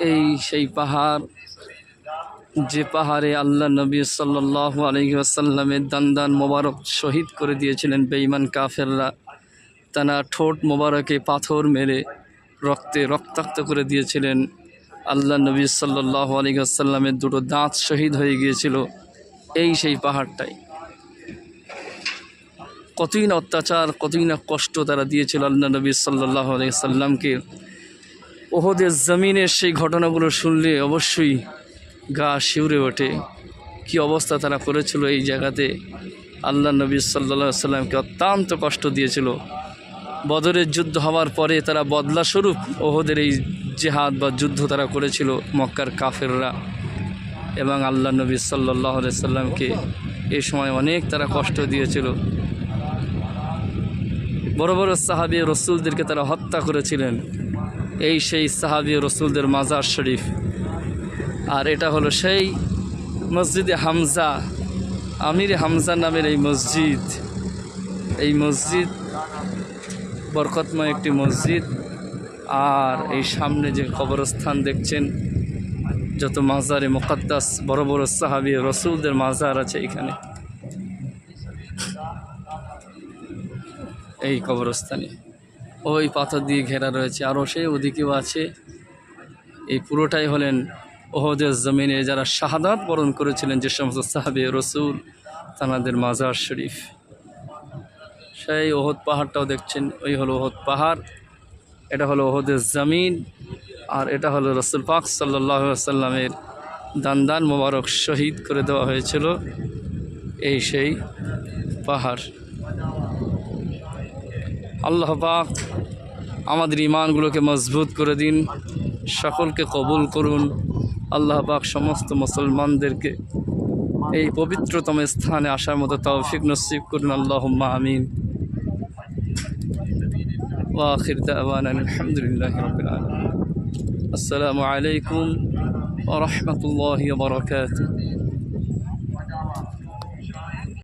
এই সেই পাহাড়, যে পাহাড়ে আল্লাহ নবী সাল্লাহ আলহি আসাল্লামের দান মোবারক শহীদ করে দিয়েছিলেন বেঈমান কাফেররা। তারা ঠোঁট মোবারকে পাথর মেরে রক্তে রক্তাক্ত করে দিয়েছিলেন। আল্লাহ নবী সাল্লাহ আলী আসাল্লামের দুটো দাঁত শহীদ হয়ে গিয়েছিল এই সেই পাহাড়টাই কতই না অত্যাচার কতই না কষ্ট তারা দিয়েছিল আল্লাহ নবী সাল্লাহ আলী সাল্লামকে ওহদের জমিনের সেই ঘটনাগুলো শুনলে অবশ্যই গা শিউরে ওঠে। কি অবস্থা তারা করেছিল এই জায়গাতে? আল্লাহ নবী সাল্লা সাল্লামকে অত্যন্ত কষ্ট দিয়েছিল। বদরের যুদ্ধ হওয়ার পরে তারা বদলা স্বরূপ ওহদের এই জেহাদ বা যুদ্ধ তারা করেছিল মক্কার কাফেররা। এবং আল্লাহ নবী সাল্লাহ সাল্লামকে এই সময় অনেক তারা কষ্ট দিয়েছিল। বড় বড় সাহাবি রসুলদেরকে তারা হত্যা করেছিলেন। এই সেই সাহাবি রসুলদের মাজার শরীফ। আর এটা হলো সেই মসজিদে হামজা, আমির হামজা নামের এই মসজিদ। এই মসজিদ বরকতময় একটি মসজিদ। আর এই সামনে যে কবরস্থান দেখছেন, যত মাজারে মোকাদ্দাস, বড় বড় সাহাবি রসুলদের মাজার আছে এখানে। এই কবরস্থানে। ওই পাথর দিয়ে ঘেরা রয়েছে। আরও সেই ওদিকেও আছে। এই পুরোটাই হলেন ওহদের জমিনে যারা শাহাদাত বরণ করেছিলেন যে সমস্ত সাহাবে রসুল, তানাদের মাজার শরীফ। সেই ওহদ পাহাড়টাও দেখছেন, ওই হলো ওহদ পাহাড়। এটা হলো ওহদের জমিন আর এটা হলো রসুল পাক সাল্লাহ সাল্লামের দান মোবারক শহীদ করে দেওয়া হয়েছিল। এই সেই পাহাড়। আল্লাহ পাক আমাদের ইমানগুলোকে মজবুত করে দিন, সকলকে কবুল করুন। আল্লাহ পাক সমস্ত মুসলমানদেরকে এই পবিত্রতম স্থানে আসার মতো তৌফিক নসিব করুন। আল্লাহ আমিন। ওয়াখির দাওয়ানা আলহামদুলিল্লাহ রবিল আলমিন। আসসালামু আলাইকুম ওরহমতুল্লাহ বরকাত